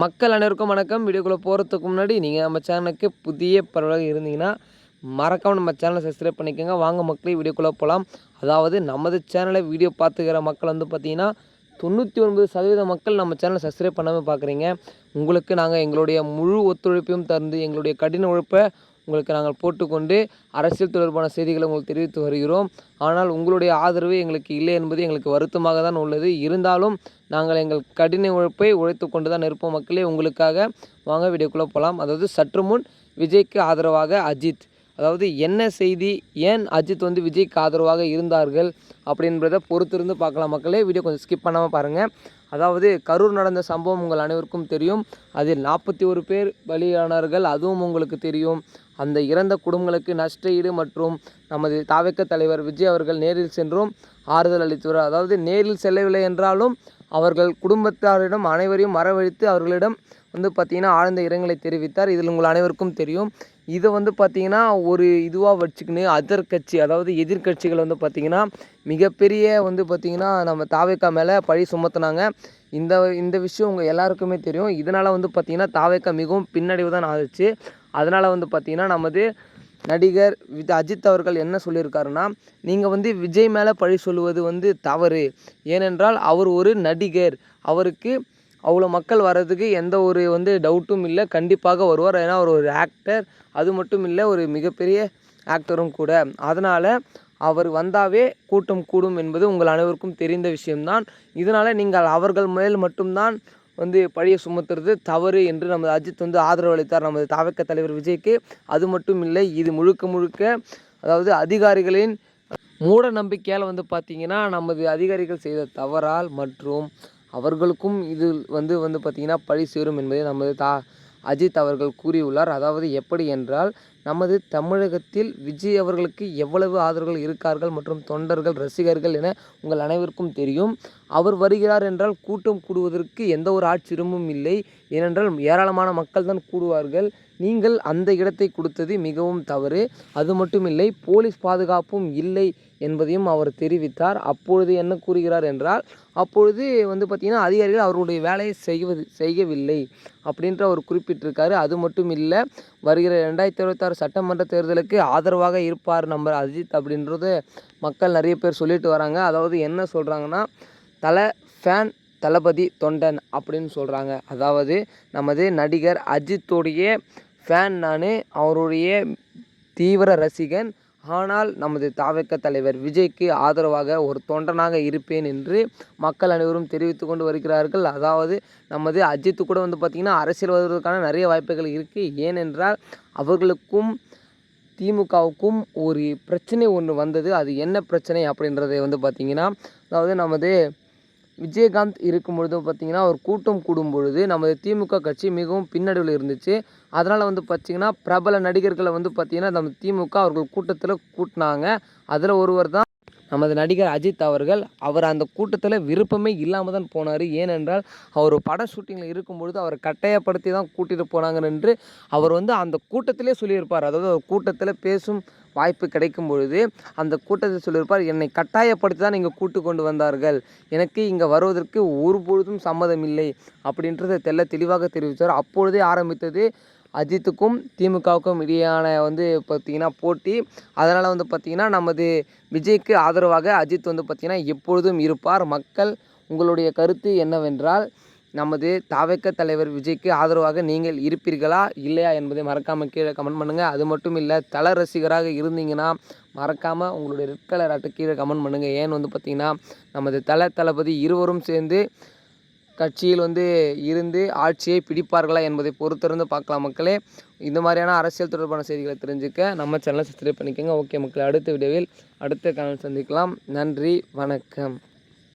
மக்கள் அனைவருக்கும் வணக்கம். வீடியோக்குள்ளே போகிறதுக்கு முன்னாடி நீங்கள் நம்ம சேனலுக்கு புதிய பரவலாக இருந்தீங்கன்னா மறக்காமல் நம்ம சேனலை சப்ஸ்கிரைப் பண்ணிக்கோங்க. வாங்க மக்களே வீடியோக்குள்ளே போகலாம் அதாவது நமது சேனலை வீடியோ பார்த்துக்கிற மக்கள் வந்து பார்த்தீங்கன்னா தொண்ணூற்றி ஒன்பது சதவீத மக்கள் நம்ம சேனலை சப்ஸ்கிரைப் பண்ணாமல் பார்க்குறீங்க. உங்களுக்கு நாங்கள் எங்களுடைய முழு ஒத்துழைப்பையும் தந்து எங்களுடைய கடின உழைப்பை உங்களுக்கு நாங்கள் போட்டுக்கொண்டு அரசியல் தொடர்பான செய்திகளை உங்களுக்கு தெரிவித்து வருகிறோம். ஆனால் உங்களுடைய ஆதரவு எங்களுக்கு இல்லை என்பது எங்களுக்கு வருத்தமாக தான் உள்ளது. இருந்தாலும் நாங்கள் எங்கள் கடின உழைப்பை உழைத்து கொண்டு தான் இருப்போம் மக்களே. உங்களுக்காக வாங்க வீடியோக்குள்ளே போகலாம். அதாவது சற்று முன் விஜய்க்கு ஆதரவாக அஜித். அதாவது என்ன செய்தி? ஏன் அஜித் வந்து விஜய்க்கு ஆதரவாக இருந்தார்கள்? அப்படின்றத பொறுத்திருந்து பார்க்கலாம் மக்களே. வீடியோ கொஞ்சம் ஸ்கிப் பண்ணாமல் பாருங்கள் அதாவது கரூர் நடந்த சம்பவம் உங்கள் அனைவருக்கும் தெரியும். அதில் நாற்பத்தி ஒரு பேர் பலியானார்கள் அதுவும் உங்களுக்கு தெரியும். அந்த இறந்த குடும்பங்களுக்கு நஷ்டஈடு மற்றும் நமது தாவக்க தலைவர் விஜய் அவர்கள் நேரில் சென்றும். ஆறுதல் அளித்துள்ளார் அதாவது நேரில் செல்லவில்லை என்றாலும் அவர்கள் குடும்பத்தாரிடம் அனைவரையும் வரவழைத்து அவர்களிடம் வந்து பார்த்திங்கன்னா ஆழ்ந்த இரங்கலை தெரிவித்தார். இதில் உங்கள் அனைவருக்கும் தெரியும். இதை வந்து பார்த்திங்கன்னா ஒரு இதுவாக வச்சுக்கின்னு அதர் கட்சி அதாவது எதிர்கட்சிகள் வந்து பார்த்திங்கன்னா மிகப்பெரிய வந்து பார்த்திங்கன்னா நம்ம தாவேக்கா மேலே பழி சுமத்துனாங்க. இந்த இந்த விஷயம் உங்கள் எல்லாருக்குமே தெரியும். இதனால் வந்து பார்த்திங்கன்னா தாவேக்கா மிகவும் பின்னடைவு தான் ஆச்சு அதனால் வந்து பார்த்திங்கன்னா நமது நடிகர் வித் அஜித் அவர்கள் என்ன சொல்லியிருக்காருன்னா நீங்கள் வந்து விஜய் மேலே பழி சொல்லுவது வந்து தவறு. ஏனென்றால் அவர் ஒரு நடிகர். அவருக்கு அவ்வளோ மக்கள் வர்றதுக்கு எந்த ஒரு வந்து டவுட்டும் இல்லை. கண்டிப்பாக வருவார். ஏன்னா அவர் ஒரு ஆக்டர் அது மட்டும் இல்லை ஒரு மிகப்பெரிய ஆக்டரும் கூட. அதனால் அவர் வந்தாவே கூட்டம் கூடும் என்பது உங்கள் அனைவருக்கும் தெரிந்த விஷயம்தான். இதனால் நீங்கள் அவர்கள் மேல் மட்டும்தான் வந்து பழியை சுமத்துறது தவறு என்று நமது அஜித் வந்து ஆதரவு அளித்தார். நமது தாவக்க தலைவர் விஜய்க்கு. அது மட்டும் இல்லை இது முழுக்க முழுக்க அதாவது அதிகாரிகளின் மூட நம்பிக்கையால் வந்து பார்த்திங்கன்னா நமது அதிகாரிகள் செய்த தவறால் மற்றும் அவர்களுக்கும் இது வந்து வந்து பார்த்திங்கன்னா பழி சேரும் என்பதை நமது தா அஜித் அவர்கள் கூறியுள்ளார். அதாவது எப்படி என்றால் நமது தமிழகத்தில் விஜய் அவர்களுக்கு எவ்வளவு ஆதரவுகள் இருக்கார்கள் மற்றும் தொண்டர்கள் ரசிகர்கள் என உங்கள் அனைவருக்கும் தெரியும். அவர் வருகிறார் என்றால் கூட்டம் கூடுவதற்கு எந்த ஒரு ஆட்சியமும் இல்லை. ஏனென்றால் ஏராளமான மக்கள் தான் கூடுவார்கள். நீங்கள் அந்த இடத்தை கொடுத்தது மிகவும் தவறு. அது மட்டும் இல்லை போலீஸ் பாதுகாப்பும் இல்லை என்பதையும் அவர் தெரிவித்தார். அப்பொழுது என்ன கூறுகிறார் என்றால் அப்பொழுது வந்து பார்த்திங்கன்னா அதிகாரிகள் அவருடைய வேலையை செய்வது செய்யவில்லை அப்படின்ற அவர் குறிப்பிட்டிருக்காரு. அது மட்டும் இல்லை வருகிற ரெண்டாயிரத்தி இருபத்தாறு சட்டமன்ற தேர்தலுக்கு ஆதரவாக இருப்பார் நம்ம அஜித் அப்படின்றது மக்கள் நிறைய பேர் சொல்லிட்டு வராங்க. அதாவது என்ன சொல்கிறாங்கன்னா தலை ஃபேன் தளபதி தொண்டன் அப்படின்னு சொல்கிறாங்க அதாவது நமது நடிகர் அஜித்துடைய ஃபேன் நான் அவருடைய தீவிர ரசிகன் ஆனால் நமது தாவக்க தலைவர் விஜய்க்கு ஆதரவாக ஒரு தொண்டனாக இருப்பேன் என்று மக்கள் அனைவரும் தெரிவித்து கொண்டு வருகிறார்கள். அதாவது நமது அஜித்து கூட வந்து பார்த்திங்கன்னா அரசியல் வருவதற்கான நிறைய வாய்ப்புகள் இருக்குது ஏனென்றால் அவர்களுக்கும் திமுகவுக்கும் ஒரு பிரச்சனை ஒன்று வந்தது. அது என்ன பிரச்சனை அப்படின்றத வந்து பார்த்திங்கன்னா அதாவது நமது விஜயகாந்த் இருக்கும் பொழுது பார்த்திங்கன்னா ஒரு கூட்டம் கூடும் பொழுது நமது திமுக கட்சி மிகவும் பின்னடைவில் இருந்துச்சு. அதனால் வந்து பார்த்திங்கன்னா பிரபல நடிகர்களை வந்து பார்த்திங்கன்னா நம்ம திமுக அவர்கள் கூட்டத்தில் கூட்டினாங்க. அதில் ஒருவர் தான் நமது நடிகர் அஜித் அவர்கள். அவர் அந்த கூட்டத்தில் விருப்பமே இல்லாமல் தான் போனார். ஏனென்றால் அவர் பட ஷூட்டிங்கில் இருக்கும்பொழுது அவரை கட்டாயப்படுத்தி தான் கூட்டிகிட்டு போனாங்க என்று அவர் வந்து அந்த கூட்டத்திலே சொல்லியிருப்பார். அதாவது அவர் கூட்டத்தில் பேசும் வாய்ப்பு கிடைக்கும் பொழுது அந்த கூட்டத்தில் சொல்லியிருப்பார் என்னை கட்டாயப்படுத்தி தான் இங்கே கூட்டு கொண்டு வந்தார்கள். எனக்கு இங்கே வருவதற்கு ஒருபொழுதும் சம்மதம் இல்லை. அப்படின்றத தெல்ல தெளிவாக தெரிவித்தார். அப்பொழுதே ஆரம்பித்தது அஜித்துக்கும் திமுகவுக்கும் இடையான வந்து பார்த்திங்கன்னா போட்டி. அதனால் வந்து பார்த்திங்கன்னா நமது விஜய்க்கு ஆதரவாக அஜித் வந்து பார்த்திங்கன்னா எப்பொழுதும் இருப்பார். மக்கள் உங்களுடைய கருத்து என்னவென்றால் நமது தாவக்க தலைவர் விஜய்க்கு ஆதரவாக நீங்கள் இருப்பீர்களா இல்லையா என்பதை மறக்காமல் கீழே கமெண்ட் பண்ணுங்கள் அது மட்டும் இல்லை தல ரசிகராக இருந்தீங்கன்னா மறக்காமல் உங்களுடைய ரெட் கலர் அட்டை கீழே கமெண்ட் பண்ணுங்கள் ஏன்னு வந்து பார்த்திங்கன்னா நமது தல தளபதி இருவரும் சேர்ந்து கட்சியில் வந்து இருந்து ஆட்சியை பிடிப்பார்களா என்பதை பொறுத்திருந்து பார்க்கலாம் மக்களே. இந்த மாதிரியான அரசியல் தொடர்பான செய்திகளை தெரிஞ்சுக்க நம்ம சேனலை சப்ஸ்கிரைப் பண்ணிக்கோங்க. ஓகே மக்களே அடுத்த வீடியோவில் அடுத்த கனல் சந்திக்கலாம். நன்றி வணக்கம்.